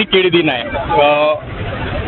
ती केळी दिन आहे.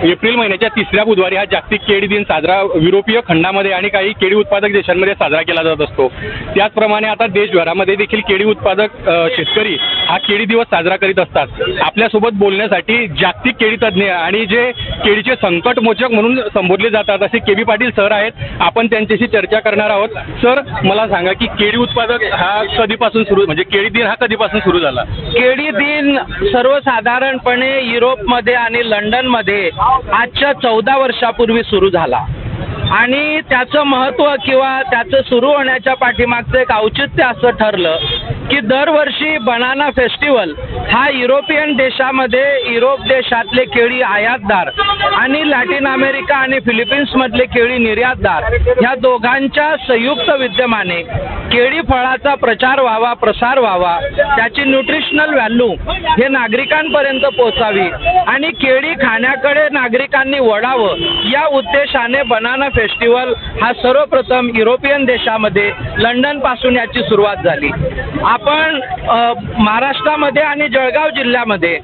एप्रिल महिन्याच्या तिसऱ्या बुधवारी हा जागतिक केळी दिन साजरा युरोपीय खंडामध्ये आणि काही केळी उत्पादक देशांमध्ये साजरा केला जात असतो. त्याचप्रमाणे आता देशभरामध्ये देखील केळी उत्पादक शेतकरी हा केळी दिवस साजरा करीत असतात. आपल्यासोबत बोलण्यासाठी जागतिक केळी तज्ज्ञ आणि जे केळीचे संकटमोचक म्हणून संबोधले जातात असे के बी पाटील सर आहेत. आपण त्यांच्याशी चर्चा करणार आहोत. सर मला सांगा की केळी उत्पादक हा कधीपासून सुरू म्हणजे केळी दिन हा कधीपासून सुरू झाला? केळी दिन सर्वसाधारणपणे युरोपमध्ये आणि लंडनमध्ये आजच्या चौदा वर्षापूर्वी सुरू झाला. आणि त्याचं महत्त्व किंवा त्याचं सुरू होण्याच्या पाठीमागचं एक औचित्य असं ठरलं की दरवर्षी बनाना फेस्टिवल हा युरोपियन देशामध्ये युरोप देशातले केळी आयातदार आणि लॅटिन अमेरिका आणि फिलिपिन्समधले केळी निर्यातदार ह्या दोघांच्या संयुक्त विद्यमाने केळी फळाचा प्रचार व्हावा प्रसार व्हावा त्याची न्यूट्रिशनल व्हॅल्यू हे नागरिकांपर्यंत पोहोचावी आणि केळी खाण्याकडे नागरिकांनी वळावं या उद्देशाने बनाना फेस्टिवल हा सर्वप्रथम युरोपियन देशामध्ये लंडनपासून याची सुरुवात झाली. आपण महाराष्ट्रामध्ये आणि जळगाव जिल्ह्यामध्ये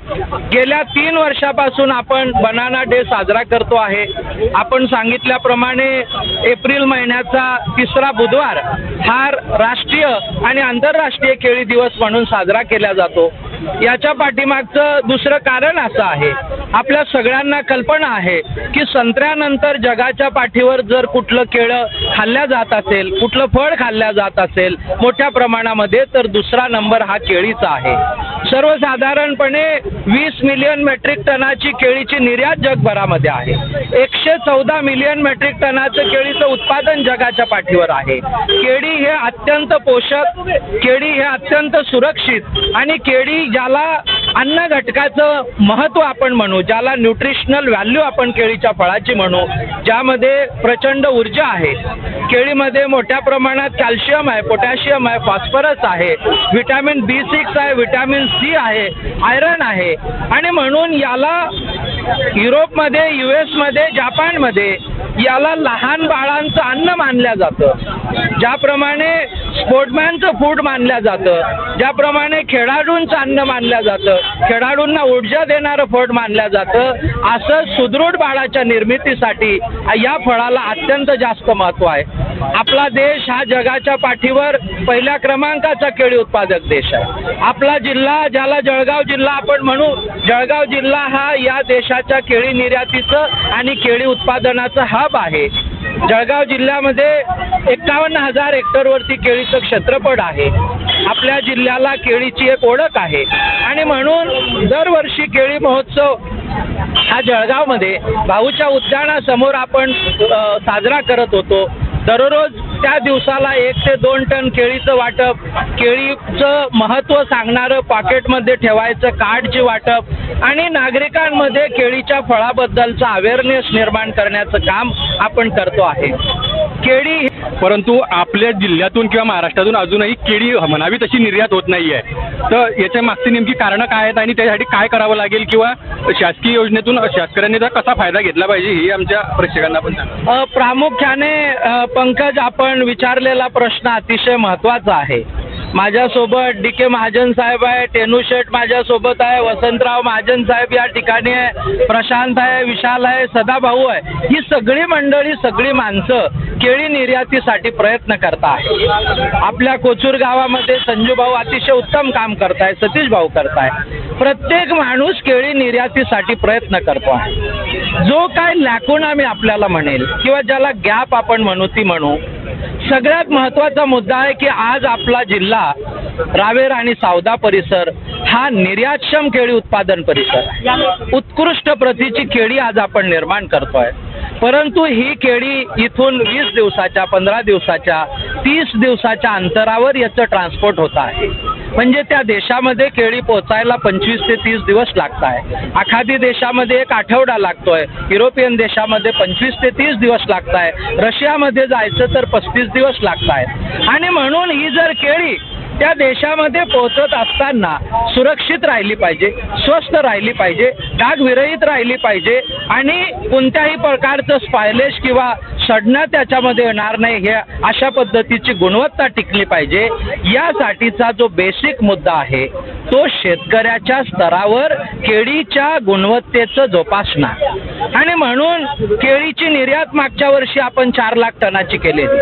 गेल्या तीन वर्षापासून आपण बनाना डे साजरा करतो आहे. आपण सांगितल्याप्रमाणे एप्रिल महिन्याचा तिसरा बुधवार हा राष्ट्रीय आणि आंतरराष्ट्रीय केळी दिवस म्हणून साजरा केला जातो. याच्या पाठीमागचं दुसरं कारण असं आहे. आपल्या सगळ्यांना कल्पना आहे की संत्र्यानंतर जगाच्या पाठीवर जर कुठलं केळं खाल्ल्या जात असेल कुठलं फळ खाल्ल्या जात असेल मोठ्या प्रमाणामध्ये तर दुसरा नंबर हा केळीचा आहे. सर्वसाधारणपणे वीस मिलियन मेट्रिक टनाची केळीची निर्यात जगभरामध्ये आहे. एकशे चौदा मिलियन मेट्रिक टनाचं केळीचं उत्पादन जगाच्या पाठीवर आहे. केळी हे अत्यंत पोषक केळी हे अत्यंत सुरक्षित आणि केळी ज्याला अन्न घटकाचं महत्त्व आपण म्हणू ज्याला न्यूट्रिशनल व्हॅल्यू आपण केळीच्या फळाची म्हणू ज्यामध्ये प्रचंड ऊर्जा आहे. केळीमध्ये मोठ्या प्रमाणात कॅल्शियम आहे पोटॅशियम आहे फॉस्फरस आहे व्हिटॅमिन बी सिक्स आहे व्हिटॅमिन सी आहे आयरन आहे. आणि म्हणून याला युरोपमध्ये यू एसमध्ये जापानमध्ये याला लहान बाळांचं अन्न मानलं जातं. ज्याप्रमाणे स्पोर्टमॅनचं फूड मानलं जातं. ज्याप्रमाणे खेळाडूंचं अन्न मानलं जातं. खेळाडूंना ऊर्जा देणारं फळ मानलं जातं. असं सुदृढ बाळाच्या निर्मितीसाठी या फळाला अत्यंत जास्त महत्त्व आहे. आपला देश हा जगाच्या पाठीवर पहिल्या क्रमांकाचा केळी उत्पादक देश आहे. आपला जिल्हा ज्याला जळगाव जिल्हा आपण म्हणू जळगाव जिल्हा हा या देशाच्या केळी निर्यातीचं आणि केळी उत्पादनाचं हब आहे. जळगाव जिल्ह्यामध्ये एक्कावन्न हजार हेक्टरवरती केळीचं क्षेत्रफळ आहे. आपल्या जिल्ह्याला केळीची एक ओळख आहे. आणि म्हणून दरवर्षी केळी महोत्सव हा जळगावमध्ये भाऊच्या उद्यानासमोर आपण साजरा करत होतो. दररोज त्या दिवसाला एक ते दोन टन केळीचं वाटप केळीचं महत्त्व सांगणारं पॉकेटमध्ये ठेवायचं कार्डची वाटप आणि नागरिकांमध्ये केळीच्या फळाबद्दलचं अवेअरनेस निर्माण करण्याचं काम आपण करतो आहे. केळी परंतु आपल्या जिल्ह्यातून किंवा महाराष्ट्रातून अजूनही केळी म्हणावी तशी निर्यात होत नाही आहे तर याच्या मागची नेमकी कारणं काय आहेत आणि त्यासाठी काय करावं लागेल किंवा शासकीय योजनेतून शेतकऱ्यांनी तर कसा फायदा घेतला पाहिजे हे आमच्या प्रेक्षकांना पण प्रामुख्याने पंकज आपण विचारलेला प्रश्न अतिशय महत्त्वाचा आहे. माझ्यासोबत डी के महाजन साहेब आहे टेनू शेठ माझ्यासोबत आहे वसंतराव महाजन साहेब या ठिकाणी आहे प्रशांत आहे विशाल आहे सदाभाऊ आहे. ही सगळी मंडळी सगळी माणसं केळी निर्यातीसाठी प्रयत्न करतात आपल्या कोचूर गावामध्ये संजू भाऊ अतिशय उत्तम काम करताय सतीश भाऊ करताय. प्रत्येक माणूस केळी निर्यातीसाठी प्रयत्न करतो. आहे जो काय लॅकुना मी आपल्याला म्हणेल किंवा ज्याला गॅप आपण म्हणू ती म्हणू सगळ्यात महत्त्वाचा मुद्दा आहे की आज आपला जिल्हा रावेर आणि सावदा परिसर हा निर्यातक्षम केळी उत्पादन परिसर उत्कृष्ट प्रतीची केळी आज आपण निर्माण करतोय. परंतु ही केळी इथून वीस दिवसाच्या पंधरा दिवसाच्या तीस दिवसाच्या अंतरावर याचं ट्रान्सपोर्ट होत आहे. म्हणजे त्या देशामध्ये केळी पोचायला पंचवीस ते तीस दिवस लागत आहे. आखादी देशामध्ये एक आठवडा लागतोय. युरोपियन देशामध्ये पंचवीस ते तीस दिवस लागत आहे. रशियामध्ये जायचं तर पस्तीस दिवस लागत आहेत आणि म्हणून ही जर केळी त्या देशामध्ये पोहोचत असताना सुरक्षित राहिली पाहिजे स्वस्त राहिली पाहिजे डागविरहित राहिली पाहिजे आणि कोणत्याही प्रकारचं स्पायलेश किंवा सडणं त्याच्यामध्ये येणार नाही. हे अशा पद्धतीची गुणवत्ता टिकली पाहिजे. यासाठीचा जो बेसिक मुद्दा आहे तो शेतकऱ्याच्या स्तरावर केळीच्या गुणवत्तेचं जोपासना आणि म्हणून केळीची निर्यात मागच्या वर्षी आपण चार लाख टनाची केलेली.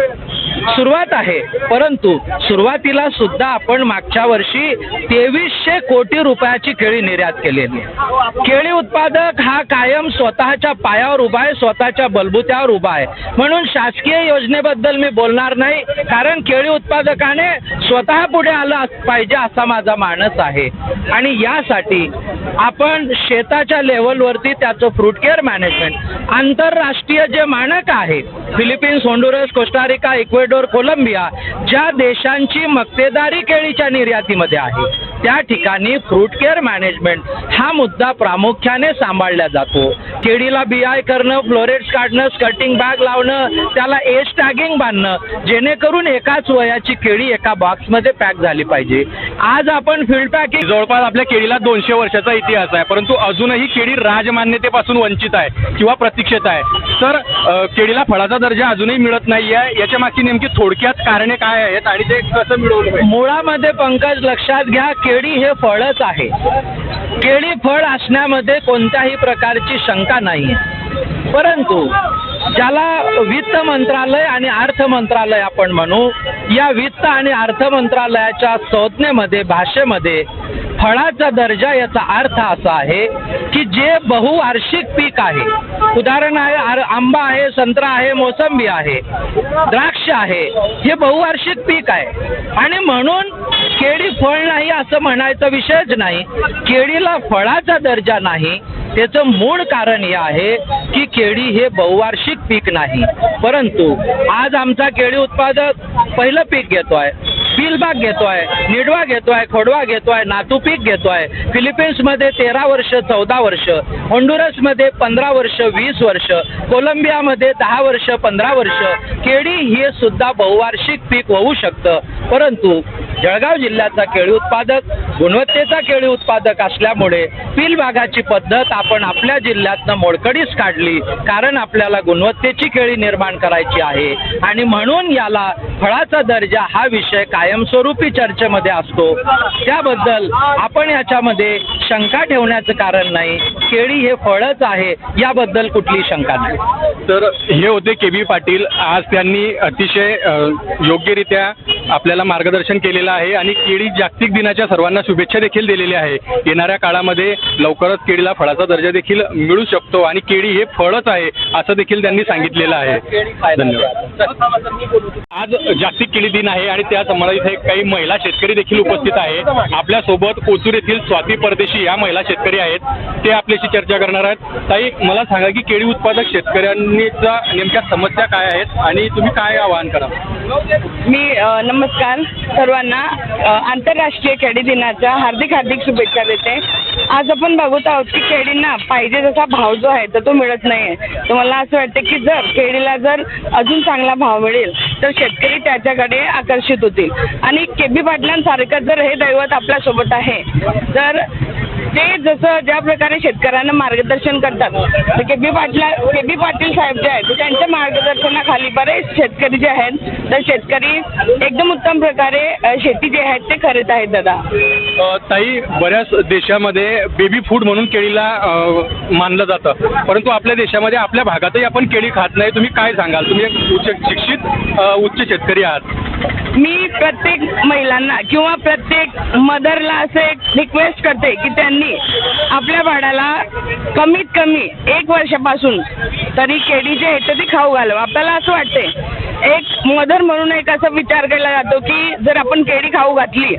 सुरुवात आहे. परंतु सुरुवातीला सुद्धा आपण मागच्या वर्षी तेवीसशे कोटी रुपयाची केळी निर्यात केलेली आहे केळी उत्पादक हा कायम स्वतःच्या पायावर उभा आहे स्वतःच्या बलबुत्यावर उभा आहे. म्हणून शासकीय योजनेबद्दल मी बोलणार नाही कारण केळी उत्पादकाने स्वतः पुढे आलं पाहिजे असा माझा मानस आहे. आणि यासाठी आपण शेताच्या लेवलवरती त्याचं फ्रूट केअर मॅनेजमेंट आंतरराष्ट्रीय जे मानक आहे Philippines Honduras Costa Rica Ecuador Colombia ज्या देशांची मक्तेदारी केळीच्या निर्यातीमध्ये आहे. त्या ठिकाणी फ्रूट केअर मॅनेजमेंट हा मुद्दा प्रामुख्याने सांभाळला जातो. केळीला बियाय करणं फ्लोरेट्स काढणं स्कर्टिंग बॅग लावणं त्याला एज टॅगिंग बांधणं जेणेकरून एकाच वयाची केळी एका बॉक्समध्ये पॅक झाली पाहिजे. आज आपण फील्ड पॅकिंग जवळपास आपल्या केळीला दोनशे वर्षाचा इतिहास आहे परंतु अजूनही केळी राजमान्यतेपासून वंचित आहे किंवा प्रतीक्षेत आहे. तर केळीला फळाचा दर्जा अजूनही मिळत नाही आहे याच्या मागची नेमकी थोडक्यात कारणे काय आहेत आणि ते कसं मिळवलं मुळामध्ये पंकज लक्षात घ्या केळी हे फळच आहे. केळी फळ असण्यामध्ये कोणत्याही प्रकारची शंका नाही परंतु ज्याला वित्त मंत्रालय आणि अर्थ मंत्रालय आपण म्हणू या वित्त आणि अर्थ मंत्रालयाच्या संज्ञेमध्ये भाषेमध्ये फळाचा दर्जा याचा अर्थ असा आहे की जे बहुवार्षिक पीक आहे उदाहरण आहे आंबा आहे संत्रा आहे मोसंबी आहे द्राक्ष आहे हे बहुवार्षिक पीक आहे. आणि म्हणून केळी फळ नाही असं म्हणायचा विषयच नाही. केळीला फळाचा दर्जा नाही. त्याचं मूळ कारण हे आहे की केळी हे बहुवार्षिक पीक नाही. परंतु आज आमचा केळी उत्पादक पहिलं पीक घेतोय. पिलबाग घेतोय निडवा घेतोय खोडवा घेतोय नातू पीक घेतोय. फिलिपिन्समध्ये तेरा वर्ष चौदा वर्ष. होंडुरसमध्ये पंधरा वर्ष वीस वर्ष. कोलंबियामध्ये दहा वर्ष पंधरा वर्ष. केळी हे सुद्धा बहुवार्षिक पीक होऊ शकतं. परंतु जळगाव जिल्ह्याचा केळी उत्पादक गुणवत्तेचा केळी उत्पादक असल्यामुळे पील भागाची पद्धत आपण आपल्या जिल्ह्यातनं मोडकडीच काढली कारण आपल्याला गुणवत्तेची केळी निर्माण करायची आहे. आणि म्हणून याला फळाचा दर्जा हा विषय कायमस्वरूपी चर्चेमध्ये असतो. त्याबद्दल आपण याच्यामध्ये शंका ठेवण्याचं कारण नाही. केळी हे फळच आहे याबद्दल कुठली शंका नाही. तर हे होते के बी पाटील. आज त्यांनी अतिशय योग्यरित्या आपल्याला मार्गदर्शन केलेलं आहे आणि केळी जागतिक दिनाच्या सर्वांना शुभेच्छा देखील दिलेल्या आहे. येणाऱ्या काळामध्ये लवकरच केळीला फळाचा दर्जा देखील मिळू शकतो आणि केळी हे फळच आहे असं देखील त्यांनी सांगितलेलं आहे. धन्यवाद. आज जागतिक केळी दिन आहे आणि त्या समाजात इथे काही महिला शेतकरी देखील उपस्थित आहेत आपल्यासोबत कोचूर येथील स्वाती परदेशी या महिला शेतकरी आहेत. ते आपल्याशी चर्चा करणार आहेत. ताई मला सांगा की केळी उत्पादक शेतकऱ्यांनीचा नेमक्या समस्या काय आहेत आणि तुम्ही काय आवाहन करा? मी नमस्कार सर्वांना. सर्वांना आंतरराष्ट्रीय खेडी दिनाच्या हार्दिक हार्दिक शुभेच्छा देते. आज आपण बघत आहोत की खेडींना पाहिजे जसा भाव जो आहे तर तो मिळत नाही आहे तर मला असं वाटतं की जर खेडीला जर अजून चांगला भाव मिळेल तर शेतकरी त्याच्याकडे आकर्षित होतील. आणि के बी पाटलांसारखं जर हे दैवत आपल्यासोबत आहे तर ते जसं ज्या प्रकारे शेतकऱ्यांना मार्गदर्शन करतात तर के बी पाटला के बी पाटील साहेब जे आहेत त्यांच्या मार्गदर्शनाखाली बरेच शेतकरी जे आहेत तर शेतकरी एकदम उत्तम प्रकारे शेती जे आहेत ते करत आहेत दादा. ताई बऱ्याच देशामध्ये बेबी फूड म्हणून केळीला मानलं जातं. परंतु आपल्या देशामध्ये आपल्या भागातही आपण केळी खात नाही. तुम्ही काय सांगाल? तुम्ही एक उच्च शिक्षित उच्च शेतकरी आहात. मी प्रत्येक महिलांना किंवा प्रत्येक मदरला असं एक रिक्वेस्ट करते की त्यांनी आपल्या बाळाला कमीत कमी एक वर्षापासून तरी केळी जे आहे तर खाऊ घालावं. आपल्याला असं वाटते एक मदर म्हणून एक असा विचार केला जातो की जर आपण केळी खाऊ घातली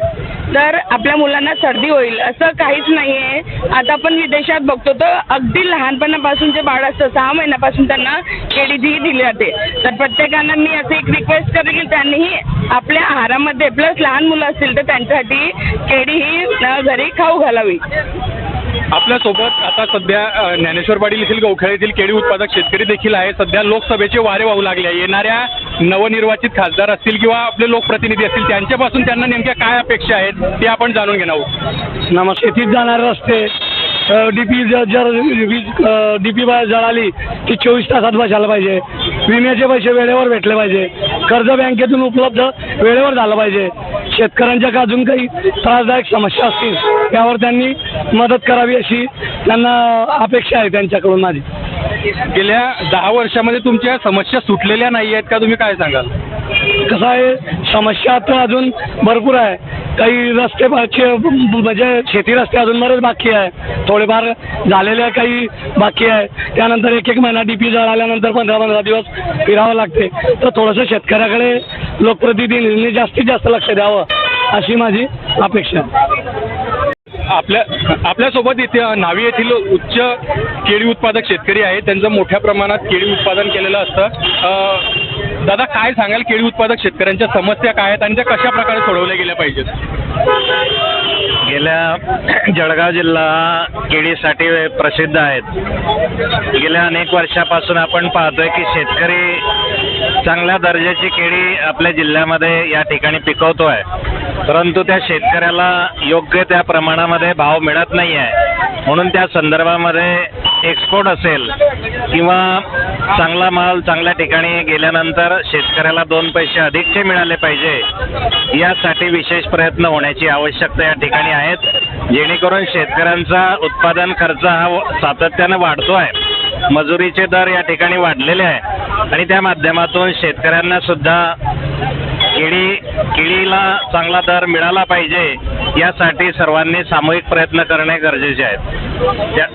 तर आपल्या मुलांना सर्दी होईल असं काहीच नाही आहे आता आपण विदेशात बघतो तर अगदी लहानपणापासून जे बाळ असतं सहा महिन्यापासून त्यांना केळी जी दिली जाते. तर प्रत्येकानं मी असं एक रिक्वेस्ट करेन की त्यांनीही आपल्या आहारामध्ये प्लस लहान मुलं असतील तर त्यांच्यासाठी केळी ही घरी खाऊ घालावी. आपल्यासोबत आता सध्या ज्ञानेश्वर पाटील येथील गवखेळ येथील केळी उत्पादक शेतकरी देखील आहे सध्या लोकसभेचे वारे वाहू लागले आहे. येणाऱ्या नवनिर्वाचित खासदार असतील किंवा आपले लोकप्रतिनिधी असतील त्यांच्यापासून त्यांना नेमक्या काय अपेक्षा आहेत ते आपण जाणून घेणार आहोत. नमस्कार. शेतीत जाणारे रस्ते डी पी जर वीज डी पी जळाली ती चोवीस तासात बसायला पाहिजे. विम्याचे पैसे वेळेवर भेटले पाहिजे. कर्ज बँकेतून उपलब्ध वेळेवर झालं पाहिजे. शेतकऱ्यांच्या का अजून काही त्रासदायक समस्या असतील त्यावर त्यांनी मदत करावी अशी त्यांना अपेक्षा आहे त्यांच्याकडून माझी. गेल्या दहा वर्षामध्ये तुमच्या समस्या सुटलेल्या नाही आहेत का? तुम्ही काय सांगाल? कसं आहे समस्या तर अजून भरपूर आहे. काही रस्ते म्हणजे शेती रस्ते अजून बरेच बाकी आहे. थोडेफार झालेल्या काही बाकी आहे. त्यानंतर एक एक महिना डी पी आल्यानंतर पंधरा पंधरा दिवस फिरावं लागते. तर थोडंसं शेतकऱ्याकडे लोकप्रतिनिधींनी जास्तीत जास्त लक्ष द्यावं अशी माझी अपेक्षा आहे. आपल्या आपल्यासोबत इथे नावी येथील उच्च केळी उत्पादक शेतकरी आहेत. त्यांचं मोठ्या प्रमाणात केळी उत्पादन केलेलं असतं. दादा काय सांगाल? केळी उत्पादक शेतकऱ्यांच्या समस्या काय आहेत आणि त्या कशा प्रकारे सोडवल्या गेल्या पाहिजेत? गेल्या जळगाव जिल्हा केळीसाठी प्रसिद्ध आहेत. गेल्या अनेक वर्षापासून आपण पाहतोय की शेतकरी चांगल्या दर्जाची केळी आपल्या जिल्ह्यामध्ये या ठिकाणी पिकवतो आहे परंतु त्या शेतकऱ्याला योग्य त्या प्रमाणामध्ये भाव मिळत नाही आहे म्हणून त्या संदर्भामध्ये एक्सपोर्ट असेल किंवा चांगला माल चांगल्या ठिकाणी गेल्यानंतर शेतकऱ्याला दोन पैसे अधिकचे मिळाले पाहिजे यासाठी विशेष प्रयत्न होण्याची आवश्यकता या ठिकाणी आहेत. जेणेकरून शेतकऱ्यांचा उत्पादन खर्च हा व- सातत्यानं वाढतो आहे. मजुरीचे दर या ठिकाणी वाढलेले आहे. आणि त्या माध्यमातून शेतकऱ्यांना सुद्धा केळी केळीला चांगला दर मिळाला पाहिजे यासाठी सर्वांनी सामूहिक प्रयत्न करणे गरजेचे आहेत त्या